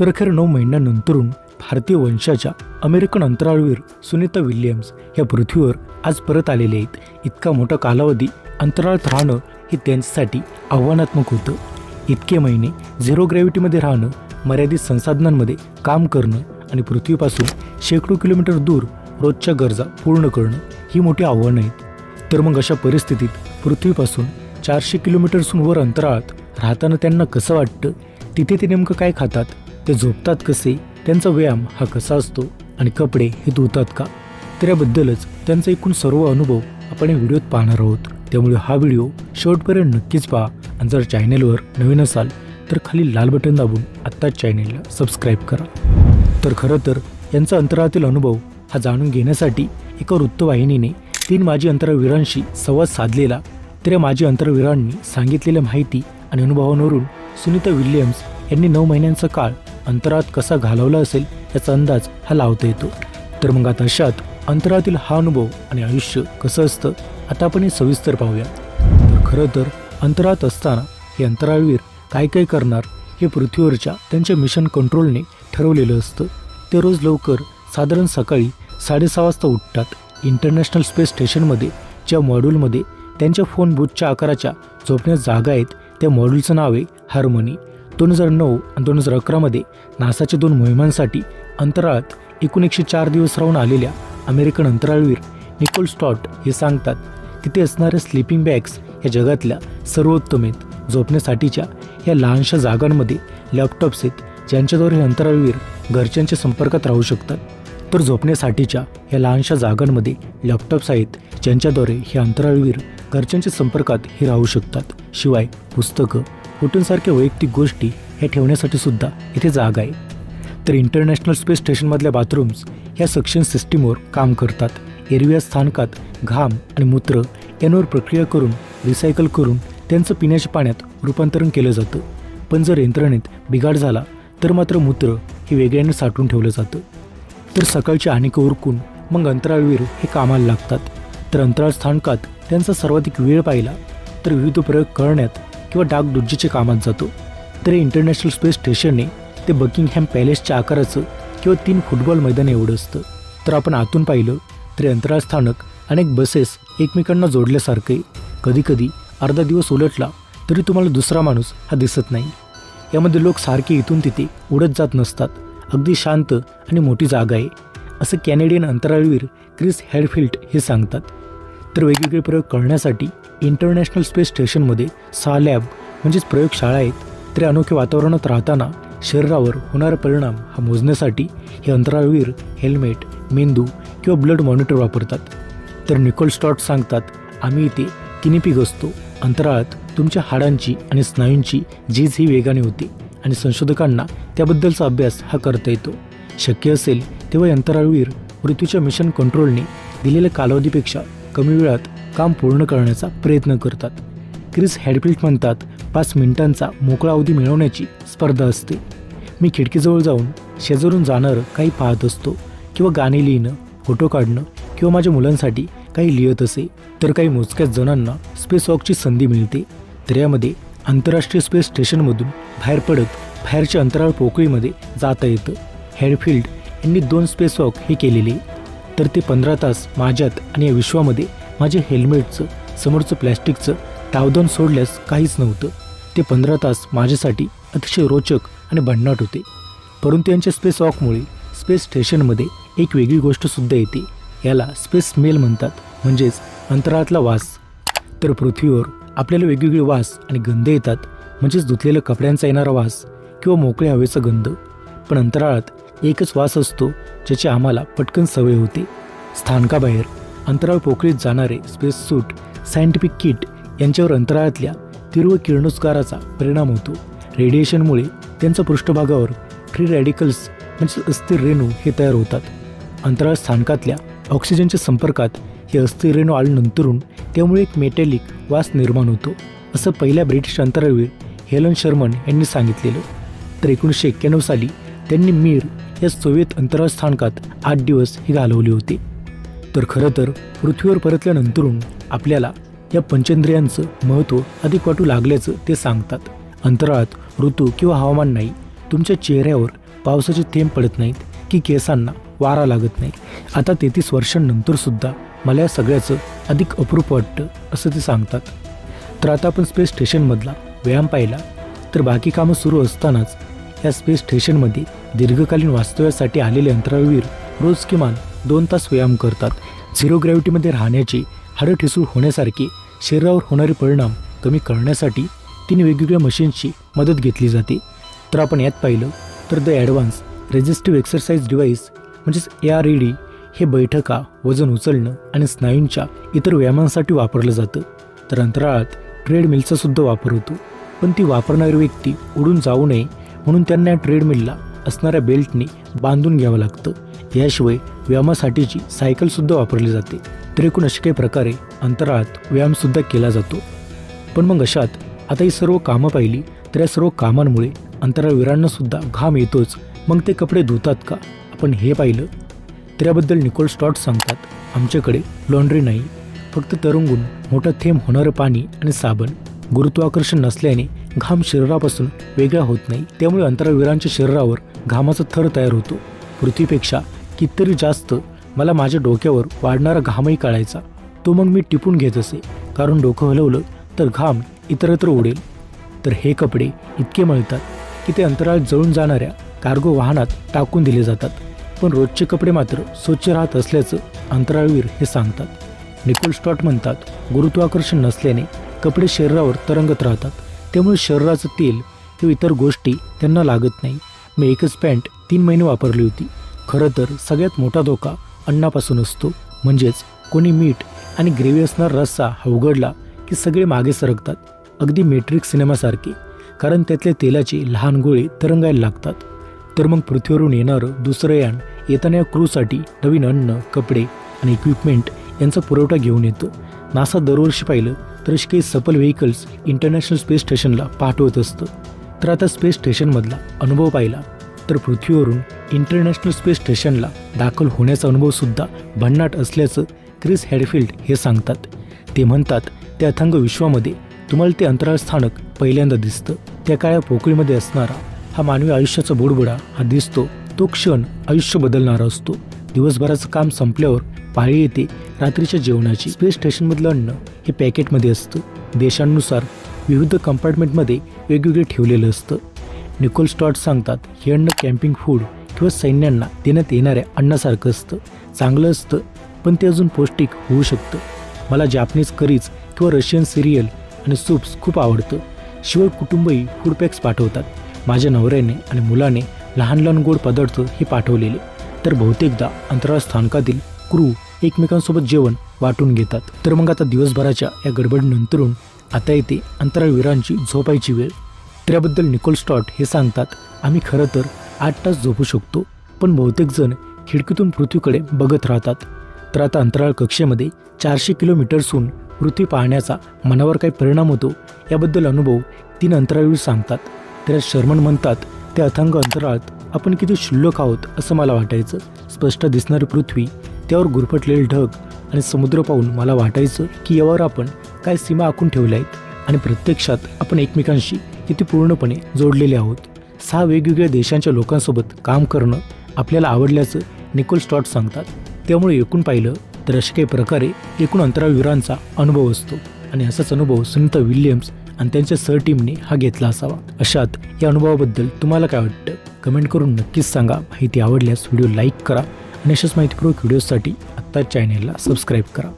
तर अखेर नऊ महिन्यानंतरून भारतीय वंशाच्या अमेरिकन अंतराळवीर सुनीता विल्यम्स ह्या पृथ्वीवर आज परत आलेले आहेत. इतका मोठा कालावधी अंतराळात राहणं हे त्यांच्यासाठी आव्हानात्मक होतं. इतके महिने झिरो ग्रॅव्हिटीमध्ये राहणं मर्यादित संसाधनांमध्ये काम करणं आणि पृथ्वीपासून शेकडो किलोमीटर दूर रोजच्या गरजा पूर्ण करणं ही मोठी आव्हानं आहेत. तर मग अशा परिस्थितीत पृथ्वीपासून चारशे किलोमीटरसून वर अंतराळात राहताना त्यांना कसं वाटतं? तिथे ते नेमकं काय खातात? ते झोपतात कसे त्यांचा व्यायाम हा कसा असतो आणि कपडे हे धुतात का? तर याबद्दलच त्यांचा एकूण सर्व अनुभव आपण या व्हिडिओत पाहणार आहोत. त्यामुळे हा व्हिडिओ शेवटपर्यंत नक्कीच पहा आणि जर चॅनेलवर नवीन असाल तर खाली लाल बटन दाबून आत्ताच चॅनेलला सबस्क्राईब करा. तर खरं तर यांचा अंतराळातील अनुभव हा जाणून घेण्यासाठी एका वृत्तवाहिनीने तीन माजी अंतराळवीरांशी संवाद साधलेला. तर या माजी अंतराळवीरांनी सांगितलेल्या माहिती आणि अनुभवांवरून सुनीता विल्यम्स यांनी नऊ महिन्यांचा काळ अंतराळात कसा घालवला असेल याचा अंदाज हा लावता येतो. तर मग आता अशात अंतराळातील हा अनुभव आणि आयुष्य कसं असतं आता आपण हे सविस्तर पाहूया. तर खरं तर अंतराळात असताना हे अंतराळवीर काय काय करणार हे पृथ्वीवरच्या त्यांच्या मिशन कंट्रोलने ठरवलेलं असतं. ते रोज लवकर साधारण सकाळी साडेसहा वाजता उठतात. इंटरनॅशनल स्पेस स्टेशनमध्ये ज्या मॉड्यूलमध्ये त्यांच्या फोन बूथच्या आकाराच्या झोपण्यास जागा आहेत त्या मॉड्यूलचं नाव आहे हार्मनी दोन हजार नऊ आणि दोन हजार अकरामध्ये नासाच्या दोन मोहिमांसाठी अंतराळात एकूण एकशे चार दिवस राहून आलेल्या अमेरिकन अंतराळवीर निकोल स्टॉट हे सांगतात तिथे असणाऱ्या स्लीपिंग बॅग्स या जगातल्या सर्वोत्तम आहेत. झोपण्यासाठीच्या या लहानशा जागांमध्ये लॅपटॉप्स आहेत ज्यांच्याद्वारे हे अंतराळवीर घरच्यांच्या संपर्कात राहू शकतात. तर झोपण्यासाठीच्या या लहानशा जागांमध्ये लॅपटॉप्स आहेत ज्यांच्याद्वारे हे अंतराळवीर घरच्यांच्या संपर्कात हे राहू शकतात. शिवाय पुस्तकं फोटोंसारख्या वैयक्तिक गोष्टी हे ठेवण्यासाठी सुद्धा इथे जागा आहे. तर इंटरनॅशनल स्पेस स्टेशनमधल्या बाथरूम्स ह्या सक्शन सिस्टीमवर काम करतात. एरव्या स्थानकात घाम आणि मूत्र यांवर प्रक्रिया करून रिसायकल करून त्यांचं पिण्याच्या पाण्यात रूपांतरण केलं जातं. पण जर यंत्रणेत बिघाड झाला तर मात्र मूत्र हे वेगळ्याने साठवून ठेवलं जातं. तर सकाळची आणिकं उरकून मग अंतराळवीर हे कामाला लागतात. तर अंतराळ स्थानकात त्यांचा सर्वाधिक वेळ पाहिला तर विविध प्रयोग करण्यात किंवा डागडुज्जीच्या कामात जातो. तर हे इंटरनॅशनल स्पेस स्टेशनने ते बकिंगहॅम पॅलेसच्या आकाराचं किंवा तीन फुटबॉल मैदान एवढं असतं. तर आपण आतून पाहिलं तरी अंतराळ स्थानक अनेक बसेस एकमेकांना जोडल्यासारखे कधीकधी अर्धा दिवस उलटला तरी तुम्हाला दुसरा माणूस हा दिसत नाही. यामध्ये लोक सारखे इथून तिथे उडत जात नसतात. अगदी शांत आणि मोठी जागा आहे असं कॅनेडियन अंतराळवीर क्रिस हॅडफिल्ड हे सांगतात. तर वेगवेगळे प्रयोग करण्यासाठी इंटरनॅशनल स्पेस स्टेशनमध्ये सहा लॅब म्हणजेच प्रयोगशाळा आहेत तरी अनोख्या वातावरणात राहताना शरीरावर होणारा परिणाम हा मोजण्यासाठी हे अंतराळवीर हेल्मेट मेंदू किंवा ब्लड मॉनिटर वापरतात. तर निकोल स्टॉट सांगतात आम्ही इथे किनिपिक असतो. अंतराळात तुमच्या हाडांची आणि स्नायूंची झीज ही वेगाने होते आणि संशोधकांना त्याबद्दलचा अभ्यास हा करता येतो. शक्य असेल तेव्हा अंतराळवीर पृथ्वीच्या मिशन कंट्रोलने दिलेल्या कालावधीपेक्षा कमी वेळात काम पूर्ण करण्याचा प्रयत्न करतात. क्रिस हॅडफिल्ड म्हणतात पाच मिनिटांचा मोकळा अवधी मिळवण्याची स्पर्धा असते. मी खिडकीजवळ जाऊन शेजारून जाणारं काही पाहत असतो किंवा गाणे लिहिणं फोटो काढणं किंवा माझ्या मुलांसाठी काही लिहित असे तर काही मोजक्याच जणांना स्पेस वॉकची संधी मिळते. तर यामध्ये आंतरराष्ट्रीय स्पेस स्टेशनमधून बाहेर पडत बाहेरच्या अंतराळ पोकळीमध्ये जाता येतं. हॅडफिल्ड यांनी दोन स्पेस वॉक हे केलेले. तर ते पंधरा तास माझ्यात आणि या विश्वामध्ये माझे हेल्मेटचं समोरचं प्लॅस्टिकचं टावदान सोडल्यास काहीच नव्हतं. ते पंधरा तास माझ्यासाठी अतिशय रोचक आणि भन्नाट होते. परंतु यांच्या स्पेस वॉकमुळे स्पेस स्टेशनमध्ये एक वेगळी गोष्टसुद्धा येते. याला स्पेस स्मेल म्हणतात. म्हणजेच अंतराळातला वास. तर पृथ्वीवर आपल्याला वेगवेगळे वास आणि गंध येतात. म्हणजेच धुतलेल्या कपड्यांचा येणारा वास किंवा मोकळ्या हवेचा गंध. पण अंतराळात एकच वास असतो ज्याची आम्हाला पटकन सवय होते. स्थानकाबाहेर अंतराळ पोकळीत जाणारे स्पेस सूट सायंटिफिक किट यांच्यावर अंतराळातल्या तीव्र किरणोत्साराचा परिणाम होतो. रेडिएशनमुळे त्यांच्या पृष्ठभागावर फ्री रॅडिकल्स म्हणजे अस्थिर रेणू हे तयार होतात. अंतराळ स्थानकातल्या ऑक्सिजनच्या संपर्कात हे अस्थिर रेणू आल्यानंतरून त्यामुळे एक मेटॅलिक वास निर्माण होतो असं पहिल्या ब्रिटिश अंतराळवीर हेलन शर्मन यांनी सांगितलेलं. तर एकोणीसशे एक्क्याण्णव साली त्यांनी मीर या सोवियत अंतराळ स्थानकात आठ दिवस हे घालवले होते. तर खरं तर पृथ्वीवर परतल्यानंतरून आपल्याला या पंचेंद्रियांचं महत्त्व अधिक वाटू लागल्याचं ते सांगतात. अंतराळात ऋतू किंवा हवामान नाही. तुमच्या चेहऱ्यावर पावसाचे थेंब पडत नाहीत की केसांना वारा लागत नाही. आता तेहतीस वर्षांनंतर सुद्धा मला या सगळ्याचं अधिक अप्रूप वाटतं असं ते सांगतात. तर आता आपण स्पेस स्टेशनमधला व्यायाम पाहिला. तर बाकी कामं सुरू असतानाच या स्पेस स्टेशनमध्ये दीर्घकालीन वास्तव्यासाठी आलेले अंतराळवीर रोज किमान दोन तास व्यायाम करतात. झिरो ग्रॅव्हिटीमध्ये राहण्याची हाडं ठिसूळ होण्यासारखी शरीरावर होणारे परिणाम कमी करण्यासाठी तीन वेगवेगळ्या मशीन्सची मदत घेतली जाते. तर आपण यात पाहिलं तर the advance resistive exercise device म्हणजेच ए आर ई डी हे बैठका वजन उचलणं आणि स्नायूंच्या इतर व्यायामांसाठी वापरलं जातं. तर अंतराळात ट्रेडमिलचा सुद्धा वापर होतो. पण ती वापरणारी व्यक्ती उडून जाऊ नये म्हणून त्यांना या ट्रेडमिलला असणाऱ्या बेल्टने बांधून घ्यावं लागतं. याशिवाय व्यायामासाठीची सायकलसुद्धा वापरली जाते. तर एकूण अशा काही प्रकारे अंतराळात व्यायामसुद्धा केला जातो. पण मग अशात आता ही सर्व कामं पाहिली तर या सर्व कामांमुळे अंतराळवीरांनासुद्धा घाम येतोच. मग ते कपडे धुतात का? आपण हे पाहिलं. तर याबद्दल निकोल स्टॉट सांगतात आमच्याकडे लॉन्ड्री नाही. फक्त तरंगून मोठा थेंब होणारं पाणी आणि साबण. गुरुत्वाकर्षण नसल्याने घाम शरीरापासून वेगळा होत नाही. त्यामुळे अंतराळवीरांच्या शरीरावर घामाचा थर तयार होतो. पृथ्वीपेक्षा कितीतरी जास्त मला माझ्या डोक्यावर वाढणारा घामही काढायचा. तो मग मी टिपून घेत असे. कारण डोकं हलवलं तर घाम इतरत्र उडेल. तर हे कपडे इतके मळतात की ते अंतराळ जळून जाणाऱ्या कार्गो वाहनात टाकून दिले जातात. पण रोजचे कपडे मात्र स्वच्छ राहत असल्याचं अंतराळवीर हे सांगतात. निकोल स्टॉट म्हणतात गुरुत्वाकर्षण नसल्याने कपडे शरीरावर तरंगत राहतात. त्यामुळे शरीराचं तेल किंवा इतर गोष्टी त्यांना लागत नाही. मी एकच पॅन्ट तीन महिने वापरली होती. खरं तर सगळ्यात मोठा धोका अन्नापासून असतो. म्हणजेच कोणी मीठ आणि ग्रेव्ही असणारा रस्सा हा उघडला की सगळे मागे सरकतात. अगदी मेट्रिक सिनेमासारखे कारण त्यातल्या तेलाचे लहान गोळे तरंगायला लागतात. तर मग पृथ्वीवरून येणारं दुसरं यान येताना या क्रूसाठी नवीन अन्न कपडे आणि इक्विपमेंट यांचा पुरवठा घेऊन येतो. नासा दरवर्षी पाहिलं तर अशी काही सफल व्हेकल्स इंटरनॅशनल स्पेस स्टेशनला पाठवत असतं. तर आता स्पेस स्टेशनमधला अनुभव पाहिला तर पृथ्वीवरून इंटरनॅशनल स्पेस स्टेशनला दाखल होण्याचा अनुभवसुद्धा भन्नाट असल्याचं क्रिस हॅडफिल्ड हे सांगतात. ते म्हणतात त्या अथंग विश्वामध्ये तुम्हाला ते अंतराळ स्थानक पहिल्यांदा दिसतं. त्या काळ्या पोकळीमध्ये असणारा हा मानवी आयुष्याचा बुडबुडा हा दिसतो. तो क्षण आयुष्य बदलणारा असतो. दिवसभराचं काम संपल्यावर पाळी येते रात्रीच्या जेवणाची. स्पेस स्टेशनमधलं अन्न हे पॅकेटमध्ये असतं. देशांनुसार विविध कंपार्टमेंटमध्ये वेगवेगळे ठेवलेलं असतं. निकोल स्टॉट सांगतात हे अन्न कॅम्पिंग फूड किंवा सैन्यांना देण्यात येणाऱ्या अन्नासारखं असतं चांगलं असतं पण ते अजून पौष्टिक होऊ शकतं. मला जापनीज करीज किंवा रशियन सिरियल आणि सूप्स खूप आवडतं. शिवाय कुटुंबही फूड पॅक्स पाठवतात. माझ्या नवऱ्याने आणि मुलाने लहान लहान गोड पदार्थ हे पाठवलेले. तर बहुतेकदा अंतराळ स्थानकातील क्रू एकमेकांसोबत जेवण वाटून घेतात. तर मग आता दिवसभराच्या या गडबडीनंतरून आता येते अंतराळवीरांची झोपायची वेळ. त्याबद्दल निकोल स्टॉट हे सांगतात आम्ही खरं तर आठ तास झोपू शकतो पण बहुतेक जण खिडकीतून पृथ्वीकडे बघत राहतात. तर आता अंतराळ कक्षेमध्ये चारशे किलोमीटर्सहून पृथ्वी पाहण्याचा मनावर काही परिणाम होतो याबद्दल अनुभव तीन अंतराळवीर सांगतात. तर शर्मन म्हणतात त्या अथांग अंतराळात आपण किती शुल्लक आहोत असं मला वाटायचं. स्पष्ट दिसणारी पृथ्वी त्यावर गुरफटलेले ढग आणि समुद्र पाहून मला वाटायचं की यावर आपण काय सीमा आखून ठेवल्या आहेत आणि प्रत्यक्षात आपण एकमेकांशी किती पूर्णपणे जोडलेले आहोत. सहा वेगवेगळ्या देशांच्या लोकांसोबत काम करणं आपल्याला आवडल्याचं निकोल स्टॉट सांगतात. त्यामुळे एकूण पाहिलं तर अशा काही प्रकारे एकूण अंतराळवीरांचा अनुभव असतो. आणि असाच अनुभव सुनीता विल्यम्स आणि त्यांच्या सह टीमने हा घेतला असावा. अशात या अनुभवाबद्दल तुम्हाला काय वाटतं? कमेंट करून नक्कीच सांगा. माहिती आवडल्यास व्हिडिओ लाईक करा. आणि अशाच माहितीपूर्वक व्हिडिओसाठी आत्ताच चॅनेलला सबस्क्राईब करा.